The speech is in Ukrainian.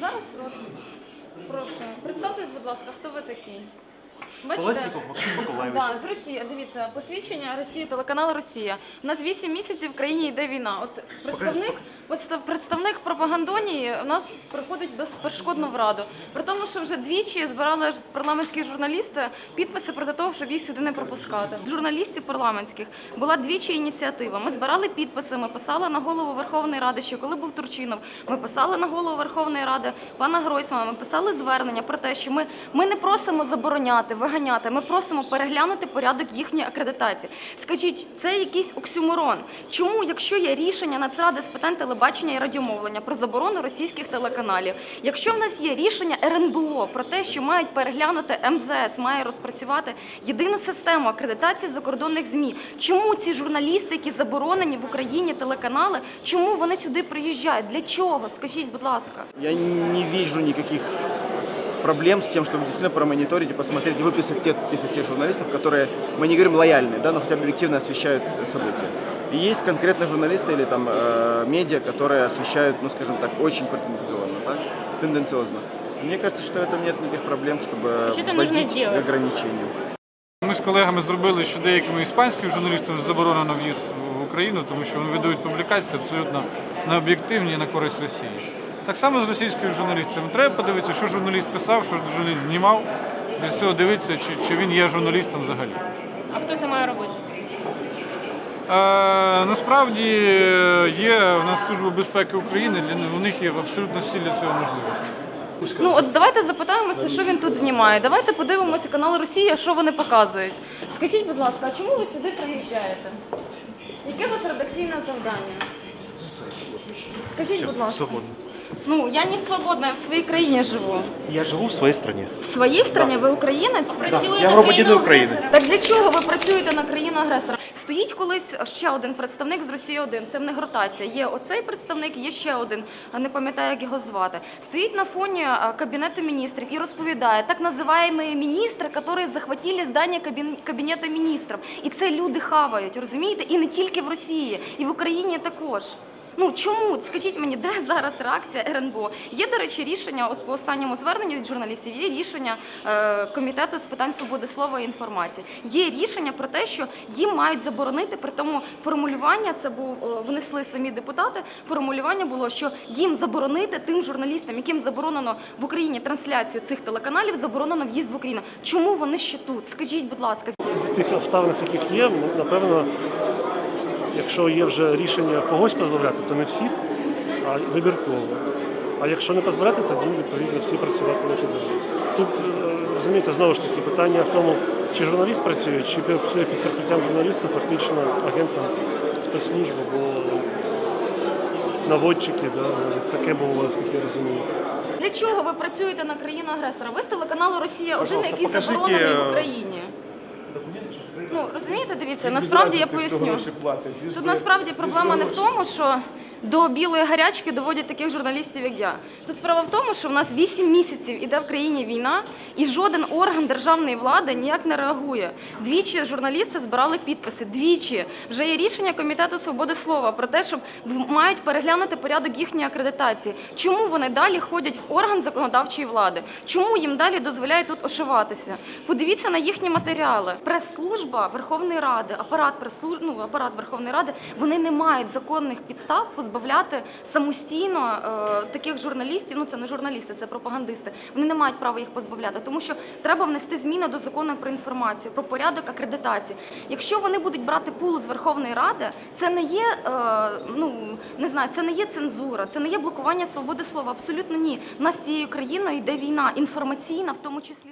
зараз, от прошу, представтесь, будь ласка, хто ви такий? Максим Миколаївич. Да, з Росії. Дивіться, посвідчення Росії, телеканал Росія. У нас 8 місяців в країні йде війна. От представник, подстав- представник пропагандонії у нас приходить безперешкодно в раду. При тому, що вже двічі збирали ж парламентські журналісти підписи проти того, щоб їх сюди не пропускати. З Журналістів парламентських була двічі ініціатива. Ми збирали підписи, ми писали на голову Верховної Ради, що коли був Турчинов, ми писали на голову Верховної Ради пана Гройсмана, ми писали звернення про те, що ми, ми не просимо забороняти, виганяти, ми просимо переглянути порядок їхньої акредитації. Скажіть, це якийсь оксюморон. Чому, якщо є рішення Нацради з питань телебачення і радіомовлення про заборону російських телеканалів, якщо в нас є рішення РНБО про те, що мають переглянути МЗС, має розпрацювати єдину систему акредитації закордонних ЗМІ, чому ці журналісти, які заборонені в Україні телеканали, чому вони сюди приїжджають? Для чого? Скажіть, будь ласка. Я не вижу никаких проблем с тем, чтобы действительно промониторить и посмотреть, и выписать тот список тех журналистов, которые, мы не говорим лояльные, да, но хотя бы объективно освещают с- события. И есть конкретно журналисты или там э, медиа, которые освещают, ну скажем так, очень претенциозно, так? тенденциозно. Мне кажется, что в этом нет никаких проблем, чтобы Что-то нужно вводить сделать. ограничения. Ми з колегами зробили, що деякими іспанськими журналістами заборонено в'їзд в Україну, тому що вони видають публікації абсолютно необ'єктивні і на користь Росії. Так само з російськими журналістами. Треба подивитися, що журналіст писав, що журналіст знімав. Для цього дивитися, чи, чи він є журналістом взагалі. А хто це має робити? Е, насправді є у нас Служба безпеки України, для у них є абсолютно всі для цього можливості. Ну от давайте запитаємося, що він тут знімає. Давайте подивимося канал Росія, що вони показують. Скажіть, будь ласка, а чому ви сюди приїжджаєте? Яке у вас редакційне завдання? Скажіть, будь ласка. Ну я не свободна, я в своїй країні живу. Я живу в своей стране. В своїй країні ви українець? Я громадянин України. Так для чого ви працюєте на країну агресора? Стоїть колись ще один представник з Росії 1 Це в них ротація. Є оцей представник, є ще один. а Не пам'ятаю, як його звати. Стоїть на фоні кабінету міністрів і розповідає так називаємо міністри, які захватили здання кабін- кабінету міністрів. І це люди хавають, розумієте? І не тільки в Росії, і в Україні також. Ну чому? Скажіть мені, де зараз реакція РНБО? Є, до речі, рішення, от по останньому зверненню від журналістів, є рішення е, комітету з питань свободи слова і інформації. Є рішення про те, що їм мають заборонити, при тому формулювання це був внесли самі депутати. Формулювання було, що їм заборонити тим журналістам, яким заборонено в Україні трансляцію цих телеканалів, заборонено в'їзд в Україну. Чому вони ще тут? Скажіть, будь ласка. Тих обставинах, яких є, ну, напевно, якщо є вже рішення когось позбавляти, то не всіх, а вибірково. А якщо не позбавляти, тоді відповідно всі працюватимуть і далі. Тут е, розумієте, знову ж таки питання в тому, чи журналіст працює, чи працює під прикриттям журналіста, фактично агентом спецслужби, бо наводчики, да, таке було у вас, як я розумію. Для чого ви працюєте на країну агресора? Ви з телеканалу Росія 1 який заборонений в е, Україні. Ну розумієте, дивіться, насправді я поясню. Тут насправді проблема не в тому, що до білої гарячки доводять таких журналістів, як я. Тут справа в тому, що в нас 8 місяців іде в країні війна, і жоден орган державної влади ніяк не реагує. Двічі журналісти збирали підписи. Двічі вже є рішення комітету свободи слова про те, щоб мають переглянути порядок їхньої акредитації. Чому вони далі ходять в орган законодавчої влади? Чому їм далі дозволяють тут ошиватися? Подивіться на їхні матеріали. Прес-служба Верховної Ради, апарат прес-служ... ну, апарат Верховної Ради, вони не мають законних підстав позбавляти самостійно е, таких журналістів. Ну це не журналісти, це пропагандисти. Вони не мають права їх позбавляти, тому що треба внести зміни до закону про інформацію, про порядок акредитації. Якщо вони будуть брати пул з Верховної Ради, це не є е, ну не знаю, це не є цензура, це не є блокування свободи слова. Абсолютно ні. У нас цією країною йде війна інформаційна, в тому числі.